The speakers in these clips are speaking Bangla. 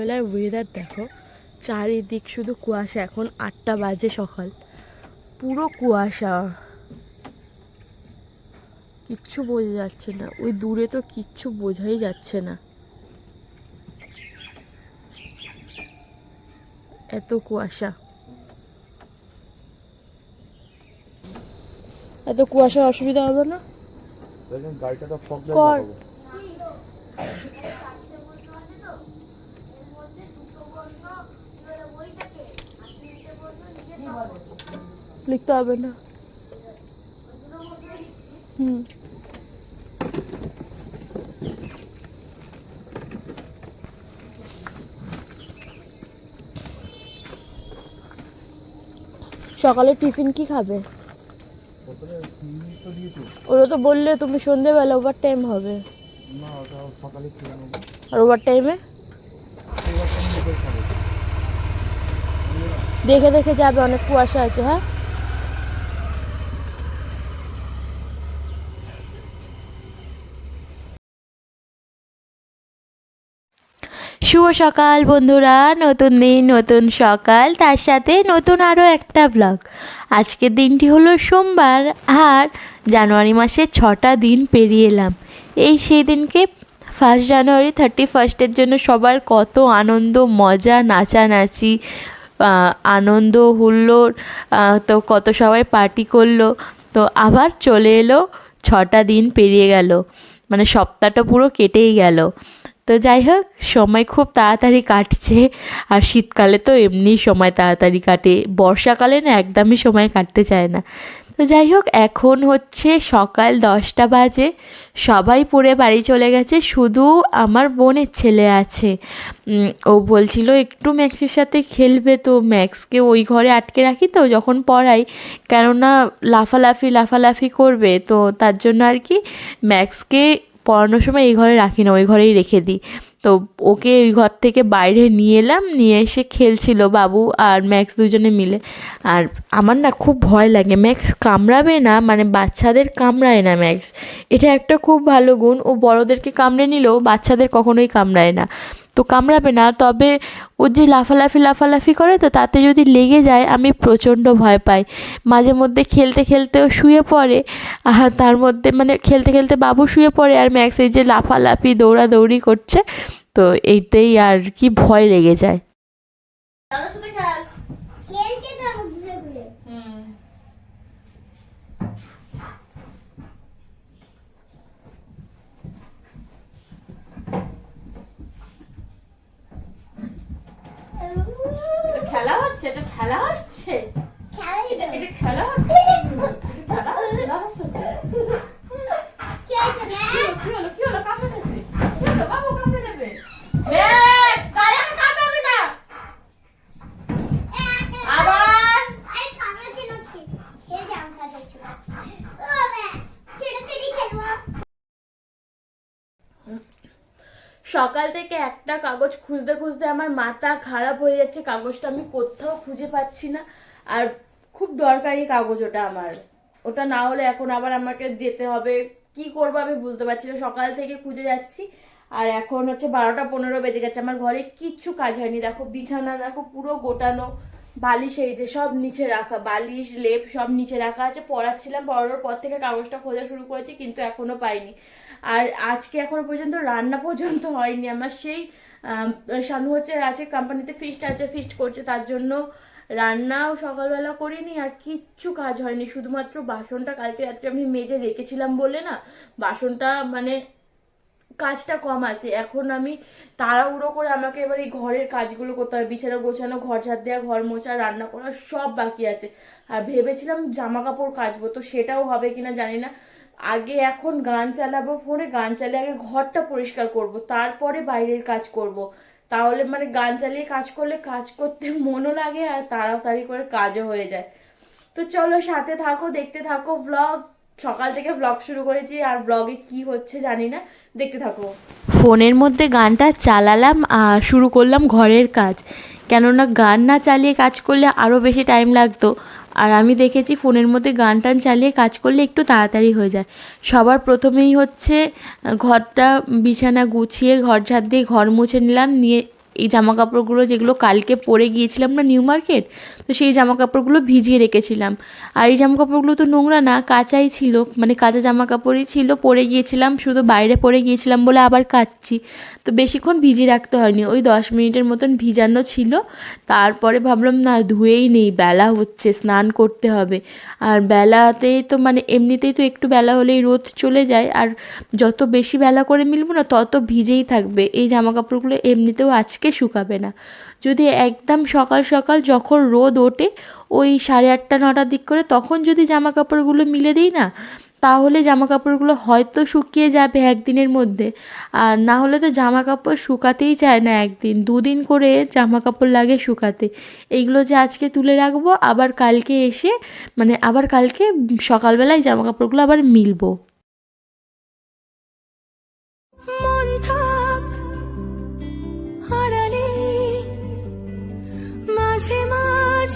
বেলার ওয়েদার দেখো চারিদিক শুধু কুয়াশা এখন আটটা বাজে সকাল। পুরো কুয়াশা। কিচ্ছু বোঝা যাচ্ছে না। ওই দূরে তো কিচ্ছু বোঝাই যাচ্ছে না। এত কুয়াশা। এত কুয়াশার অসুবিধা হবে না? গাড়িটা তো ফগ কর। লিখতে হবে না। হুম। সকালে টিফিন কি খাবে? ওরা তো বললে তুমি সন্ধেবেলা ওভার টাইম হবে আর ওভার টাইমে এবার তুমি বিকেল খাবে দেখে দেখে যাবে, অনেক কুয়াশা আছে হ্যাঁ? শুভ সকাল বন্ধুরা, নতুন দিন, নতুন সকাল। তার সাথে নতুন আরও একটা ব্লগ আজকের দিনটি হলো সোমবার, আর জানুয়ারি মাসের ছটা দিন পেরিয়ে এলাম। এই সেই দিনকে ফার্স্ট জানুয়ারি থার্টি ফার্স্টের জন্য সবার কত আনন্দ, মজা, নাচানাচি আনন্দ হুল্লোড় তো কত সবাই পার্টি করল। তো আবার চলে এলো, ছটা দিন পেরিয়ে গেল। মানে সপ্তাহটা পুরো কেটেই গেল। তো যাই হোক, সময় খুব তাড়াতাড়ি কাটছে। আর শীতকালে তো এমনি সময় তাড়াতাড়ি কাটে। বর্ষাকালে না একদমই সময় কাটতে চায় না। তো যাই হোক, এখন হচ্ছে সকাল দশটা বাজে। সবাই পড়ে বাড়ি চলে গেছে। শুধু আমার বোনের ছেলে আছে। ও বলছিল, একটু ম্যাক্সের সাথে খেলবে তো। ম্যাক্সকে ওই ঘরে আটকে রাখি তো, যখন পড়াই। কেননা লাফালাফি লাফালাফি করবে। তো তার জন্য আর কি, ম্যাক্সকে পড়ানোর সময় এই ঘরে রাখি না, ওই ঘরেই রেখে দিই। তো ওকে ওই ঘর থেকে বাইরে নিয়ে এলাম, নিয়ে এসে খেলছিল বাবু আর ম্যাক্স দুজনে মিলে। আর আমার না খুব ভয় লাগে। ম্যাক্স কামড়াবে না মানে বাচ্চাদের কামড়ায় না ম্যাক্স। এটা একটা খুব ভালো গুণ। ও বড়োদেরকে কামড়ে নিলেও বাচ্চাদের কখনোই কামড়ায় না। তো কামড়াবে না। তবে ও যে লাফালাফি লাফালাফি করে তো তাতে যদি লেগে যায়, আমি প্রচণ্ড ভয় পাই। মাঝে মধ্যে খেলতে খেলতে ও শুয়ে পড়ে। আর তার মধ্যে মানে খেলতে খেলতে বাবু শুয়ে পড়ে আর ম্যাক্স এই যে লাফালাফি, দৌড়াদৌড়ি করছে। তো এইটাই আর কি ভয় লেগে যায় খেলছে তো আমি ঘুরে ঘুরে খেলা হচ্ছে এটা খেলা হচ্ছে? খেলা হচ্ছে। এটা খেলা হচ্ছে? খেলা হচ্ছে। কি হলো কি হলো কাপড় বাবু কামড়ে দেবে ম্যাক্স তাই আমি কামড়াবি না আবার আরে কামড়াচ্ছে না কি? খেলছে আমার কাছে ছিল। ও ব্যাস, ছেড়াছেড়ি খেলব। সকাল থেকে একটা কাগজ খুঁজতে খুঁজতে আমার মাথা খারাপ হয়ে যাচ্ছে। কাগজটা আমি কোথাও খুঁজে পাচ্ছি না। আর খুব দরকারি কাগজ ওটা আমার। ওটা না হলে এখন আবার আমাকে যেতে হবে। কি করব আমি বুঝতে পারছি না। সকাল থেকে খুঁজে যাচ্ছি। আর এখন হচ্ছে বারোটা পনেরো বেজে গেছে। আমার ঘরে কিচ্ছু কাজ হয়নি। দেখো বিছানা, দেখো পুরো গোটানো। বালিশ এই যে সব নিচে রাখা। বালিশ, লেপ সব নিচে রাখা আছে। পড়াচ্ছিলাম। পড়ানোর পর থেকে কাগজটা খোঁজা শুরু করেছি, কিন্তু এখনও পাইনি। আর আজকে এখনও পর্যন্ত রান্না পর্যন্ত হয়নি। আমার সেই শানু হচ্ছে, আছে কোম্পানিতে ফিস্ট আছে ফিস্ট করছে, তার জন্য রান্নাও সকালবেলা করিনি আর কিচ্ছু কাজ হয়নি। শুধুমাত্র বাসনটা কালকে রাত্রে আমি মেজে রেখেছিলাম বলে না, বাসনটা মানে কাজটা কম আছে। এখন আমি তাড়াহুড়ো করে আমাকে এবার এই ঘরের কাজগুলো করতে হবে। বিছানা গোছানো, ঘর ঝাড় দেওয়া, ঘর মোছা, রান্না করা সব বাকি আছে। আর ভেবেছিলাম জামা কাপড় কাচবো, তো সেটাও হবে কিনা জানি না। আগে এখন গান চালাবো, ফোনে গান চালিয়ে আগে ঘরটা পরিষ্কার করব, তারপরে বাইরের কাজ করব। তাহলে মানে গান চালিয়ে কাজ করলে কাজ করতে মনও লাগে আর তাড়াতাড়ি করে কাজও হয়ে যায়। তো চলো সাথে থাকো, দেখতে থাকো ব্লগ সকাল থেকে ব্লগ শুরু করেছি আর ব্লগে কি হচ্ছে জানি না, দেখতে থাকো। ফোনের মধ্যে গানটা চালালাম আর শুরু করলাম ঘরের কাজ। কেননা গান না চালিয়ে কাজ করলে আরও বেশি টাইম লাগতো। আর আমি দেখেছি ফোনের মধ্যে গান টান চালিয়ে কাজ করলে একটু তাড়াতাড়ি হয়ে যায়। সবার প্রথমেই হচ্ছে ঘরটা বিছানা গুছিয়ে ঘর ঝাড় দিয়ে ঘর মুছে নিলাম, নিয়ে এই জামা কাপড়গুলো যেগুলো কালকে পরে গিয়েছিলাম না নিউ মার্কেট, তো সেই জামা কাপড়গুলো ভিজিয়ে রেখেছিলাম। আর এই জামা কাপড়গুলো তো নোংরা না, কাঁচাই ছিল মানে কাঁচা জামা কাপড়ই ছিল, পরে গিয়েছিলাম, শুধু বাইরে পরে গিয়েছিলাম বলে আবার কাচ্ছি। তো বেশিক্ষণ ভিজিয়ে রাখতে হয়নি, ওই দশ মিনিটের মতন ভিজানো ছিল। তারপরে ভাবলাম, না, ধুয়েই নেই, বেলা হচ্ছে, স্নান করতে হবে। আর বেলাতে তো মানে এমনিতেই তো একটু বেলা হলেই রোদ চলে যায়, আর যত বেশি বেলা করে মিলবো না, তত ভিজেই থাকবে। এই জামা কাপড়গুলো এমনিতেও আজকে শুকাবে না। যদি একদম সকাল সকাল যখন রোদ ওঠে, ওই সাড়ে আটটা, নটার দিক করে তখন যদি জামা কাপড়গুলো মিলে দিই না, তাহলে জামা কাপড়গুলো হয়তো শুকিয়ে যাবে একদিনের মধ্যে। আর না হলে তো জামা কাপড় শুকাতেই চায় না একদিন। দুদিন করে জামা কাপড় লাগে শুকাতে। এইগুলো যে আজকে তুলে রাখব, আবার কালকে এসে মানে আবার কালকে সকালবেলায় জামা কাপড়গুলো আবার মিলবো।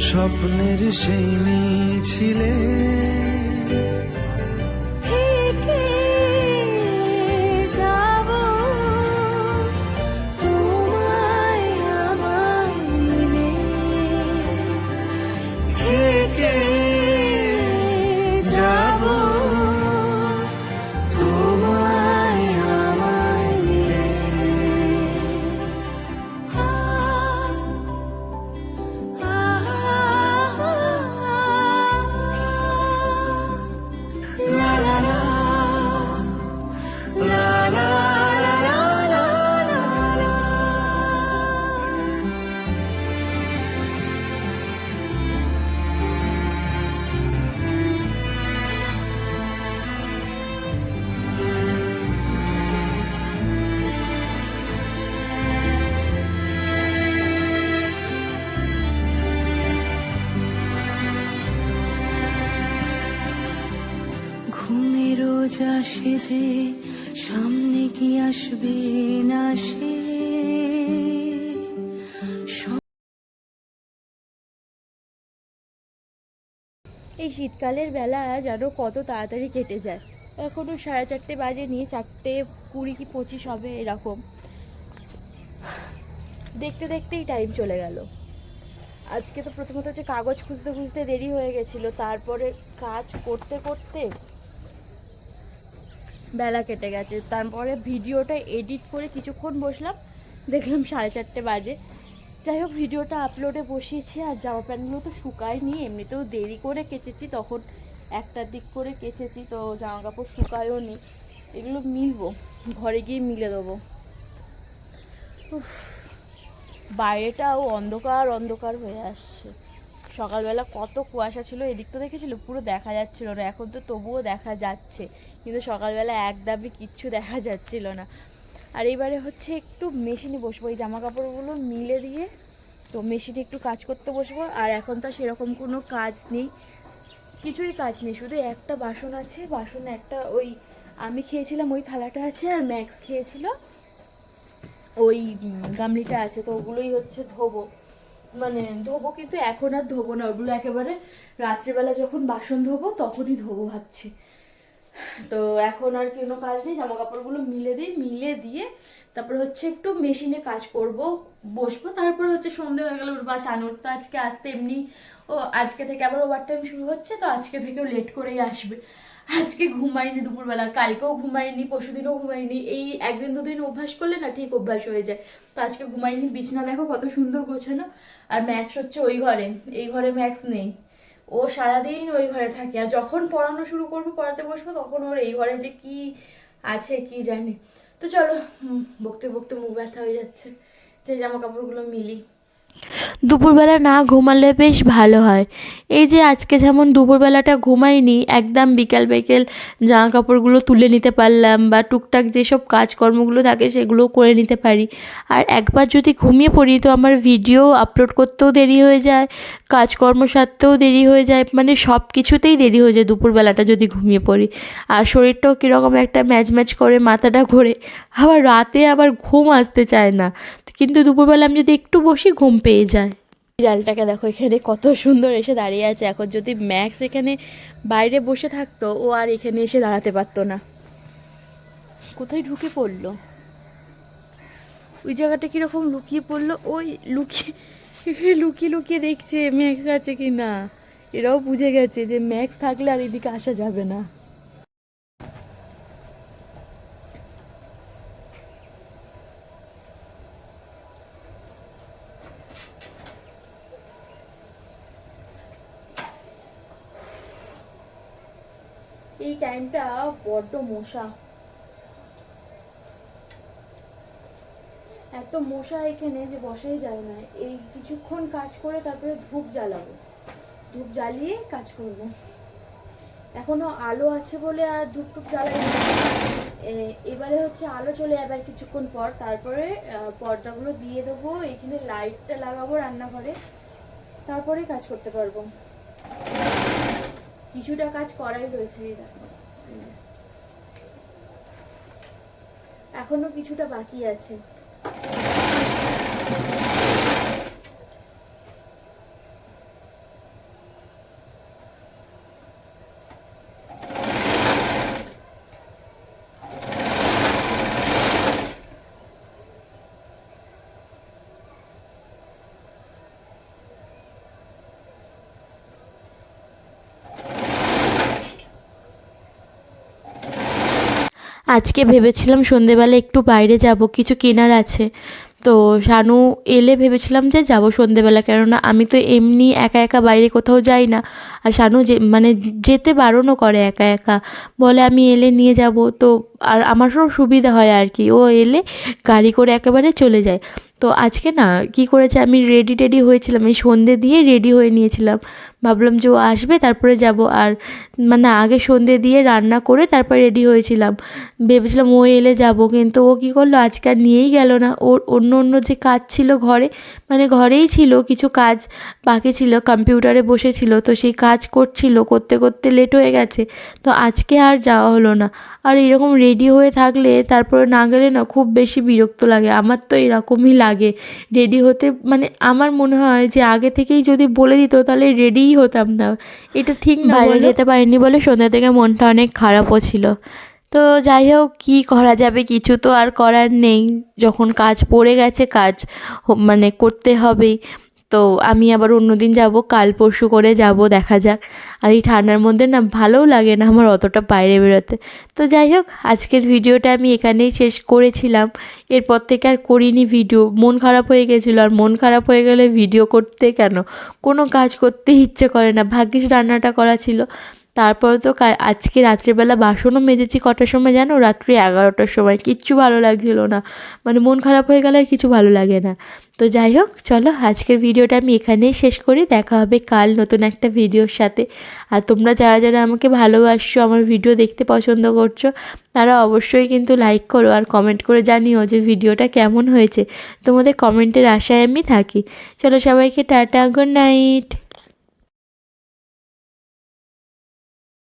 স্বপ্নের সেই মিছিলে থেকে আসে যে সামনে কি আসবে না সে? এই শীতকালের বেলা যেন কত তাড়াতাড়ি কেটে যায়। এখনও সাড়ে চারটে বাজে, নিয়ে চারটে কুড়ি কি পঁচিশ হবে এরকম। দেখতে দেখতেই টাইম চলে গেল। আজকে তো প্রথমত হচ্ছে কাগজ খুঁজতে খুঁজতে দেরি হয়ে গেছিল, তারপরে কাজ করতে করতে বেলা কেটে গেছে। তারপরে ভিডিওটা এডিট করে কিছুক্ষণ বসলাম, দেখলাম সাড়ে চারটে বাজে। যাই হোক, ভিডিওটা আপলোডে বসিয়েছি আর জামা প্যান্টগুলো তো শুকায়নি, এমনিতেও দেরি করে কেচেছি, তখন একটার দিক করে কেচেছি, তো জামা কাপড় শুকায়ও নি। এগুলো মিলবো, ঘরে গিয়ে মিলে দেবো। বাইরেটাও অন্ধকার অন্ধকার হয়ে আসছে। সকালবেলা কত কুয়াশা ছিল, এদিক তো দেখেছিল, পুরো দেখা যাচ্ছিল না, এখন তো তবুও দেখা যাচ্ছে। কিন্তু সকালবেলা একদমই কিচ্ছু দেখা যাচ্ছিল না। আর এবারে হচ্ছে একটু মেশিনে বসবো, এই জামা কাপড়গুলো মিলে দিয়ে তো মেশিনে একটু কাজ করতে বসবো। আর এখন তো সেরকম কোনো কাজ নেই, কিছুই কাজ নেই, শুধু একটা বাসন আছে, বাসন একটা ওই আমি খেয়েছিলাম ওই থালাটা আছে আর ম্যাক্স খেয়েছিল। ওই গামলিটা আছে, তো ওগুলোই হচ্ছে ধোবো। মানে ধোবো কিন্তু এখন আর ধোবো না, ওগুলো একেবারে রাত্রিবেলা যখন বাসন ধোবো তখনই ধোবো ভাবছি। তো এখন আর কোনো কাজ নেই জামা কাপড়গুলো মিলে দিই, মিলে দিয়ে তারপর হচ্ছে একটু মেশিনে কাজ করব, বসবো। তারপর হচ্ছে সন্ধে হয়ে গেল বা শানুর তো আজকে আসতে এমনি। ও, আজকে থেকে আবার ওভার টাইম শুরু হচ্ছে, তো আজকে থেকেও লেট করেই আসবে। আজকে ঘুমাইনি দুপুরবেলা, কালকেও ঘুমাইনি, পরশুদিনও ঘুমাইনি। এই একদিন দুদিন অভ্যাস করলে না ঠিক অভ্যাস হয়ে যায়। তো আজকে ঘুমাইনি, বিছনা দেখো কত সুন্দর গোছানো। আর ম্যাক্স হচ্ছে ওই ঘরে, এই ঘরে ম্যাক্স নেই। ও সারাদিন ওই ঘরে থাকে। আর যখন পড়ানো শুরু করব, পড়াতে বসবো, তখন ওর এই ঘরে যে কি আছে, কি জানি। তো চলো বকতে বকতে মুখ ব্যথা হয়ে যাচ্ছে। যে জামা কাপড়গুলো মিলি। দুপুরবেলা না ঘুমালে বেশ ভালো হয়। এই যে আজকে যেমন দুপুরবেলাটা ঘুমাইনি, একদম বিকাল বিকেল জামা কাপড়গুলো তুলে নিতে পারলাম বা টুকটাক যেসব কাজকর্মগুলো থাকে সেগুলো করে নিতে পারি। আর একবার যদি ঘুমিয়ে পড়ি তো আমার ভিডিও আপলোড করতেও দেরি হয়ে যায়, কাজকর্ম সারতেও দেরি হয়ে যায় মানে সব কিছুতেই দেরি হয়ে যায় দুপুরবেলাটা যদি ঘুমিয়ে পড়ি। আর শরীরটাও কীরকম একটা ম্যাচ ম্যাচ করে, মাথাটা ঘোরে, আবার রাতে আবার ঘুম আসতে চায় না। কিন্তু দুপুরবেলা আমি যদি একটু বসি, ঘুম পেয়ে যায়। বিড়ালটাকে দেখো, এখানে কত সুন্দর এসে দাঁড়িয়ে আছে। এখন যদি ম্যাক্স এখানে বাইরে বসে থাকতো, ও আর এখানে এসে দাঁড়াতে পারতো না। কোথায় ঢুকে পড়ল? ওই জায়গাটা কীরকম লুকিয়ে পড়ল? ওই লুকিয়ে লুকিয়ে লুকিয়ে দেখছে ম্যাক্স আছে কি না এরাও বুঝে গেছে যে ম্যাক্স থাকলে আর এদিকে আসা যাবে না। এই বড্ড মশা। এত মশা এখানে যে বসাই যায় না। এই কিছুক্ষণ কাজ করে তারপরে ধূপ জ্বালাবো। ধূপ জ্বালিয়ে কাজ করব। এখনও আলো আছে বলে আর ধূপ টুপ জ্বালাই এবারে হচ্ছে আলো চলে যাবে আর কিছুক্ষণ পর। তারপরে পর্দাগুলো দিয়ে দেবো। এখানে লাইটটা লাগাবো রান্নাঘরে। তারপরে কাজ করতে পারব। কিছুটা কাজ করাই রয়েছে এই দেখো। এখনও কিছুটা বাকি আছে। আজকে ভেবেছিলাম সন্ধেবেলা একটু বাইরে যাব, কিছু কেনার আছে। তো শানু এলে ভেবেছিলাম যে যাব সন্ধেবেলা, কেননা আমি তো এমনি একা একা বাইরে কোথাও যাই না। আর শানু যে মানে যেতে বারণও করে একা একা। বলে আমি এলে নিয়ে যাব। তো আর আমারও সুবিধা হয় আর কি। ও এলে গাড়ি করে একেবারে চলে যায়। তো আজকে না কি করেছে, আমি রেডি টেডি হয়েছিলাম। এই সন্ধে দিয়ে রেডি হয়ে নিয়েছিলাম। ভাবলাম যে ও আসবে, তারপরে যাব। আর মানে আগে সন্ধে দিয়ে রান্না করে তারপরে রেডি হয়েছিলাম। ভেবেছিলাম ও এলে যাব, কিন্তু ও কী করল, আজকে আর নিয়েই গেল না। ওর অন্য অন্য যে কাজ ছিল ঘরে মানে ঘরেই ছিল, কিছু কাজ বাকি ছিল, কম্পিউটারে বসেছিল। তো সেই কাজ করছিল, করতে করতে লেট হয়ে গেছে। তো আজকে আর যাওয়া হলো না। আর এরকম রেডি হয়ে থাকলে তারপরে না গেলে না খুব বেশি বিরক্ত লাগে। আমার তো এরকমই লাগে। রেডি হতে মানে আমার মনে হয় যে আগে থেকেই যদি বলে দিত তাহলে রেডিই হতাম না। এটা ঠিক না বাইরে যেতে পারিনি বলে সন্ধ্যা থেকে মনটা অনেক খারাপও ছিল। তো যাই হোক কী করা যাবে কিছু তো আর করার নেই। যখন কাজ পড়ে গেছে কাজ মানে করতে হবেই। তো আমি আবার অন্যদিন যাব, কাল পরশু করে যাব, দেখা যাক। আর এই ঠান্ডার মধ্যে না ভালোও লাগে না আমার অতটা বাইরে বেরোতে। তো যাই হোক, আজকের ভিডিওটা আমি এখানেই শেষ করেছিলাম। এরপর থেকে আর করিনি ভিডিও। মন খারাপ হয়ে গেছিল। আর মন খারাপ হয়ে গেলে ভিডিও করতে কেন? কোনো কাজ করতে ইচ্ছে করে না। ভাগ্যিস রান্নাটা করা ছিল। তারপর তো আজকে রাত্রিবেলা বাসনও মেজেছি কটার সময় জানো? রাত্রি এগারোটার সময়। কিচ্ছু ভালো লাগছিল না। মানে মন খারাপ হয়ে গেলে আর কিছু ভালো লাগে না। তো যাই হোক, চলো আজকের ভিডিওটা আমি এখানেই শেষ করি। দেখা হবে কাল নতুন একটা ভিডিওর সাথে। আর তোমরা যারা যারা আমাকে ভালোবাসছো, আমার ভিডিও দেখতে পছন্দ করছ, তারা অবশ্যই কিন্তু লাইক করো আর কমেন্ট করে জানিও যে ভিডিওটা কেমন হয়েছে। তোমাদের কমেন্টের আশায় আমি থাকি। চলো সবাইকে টাটা গুড নাইট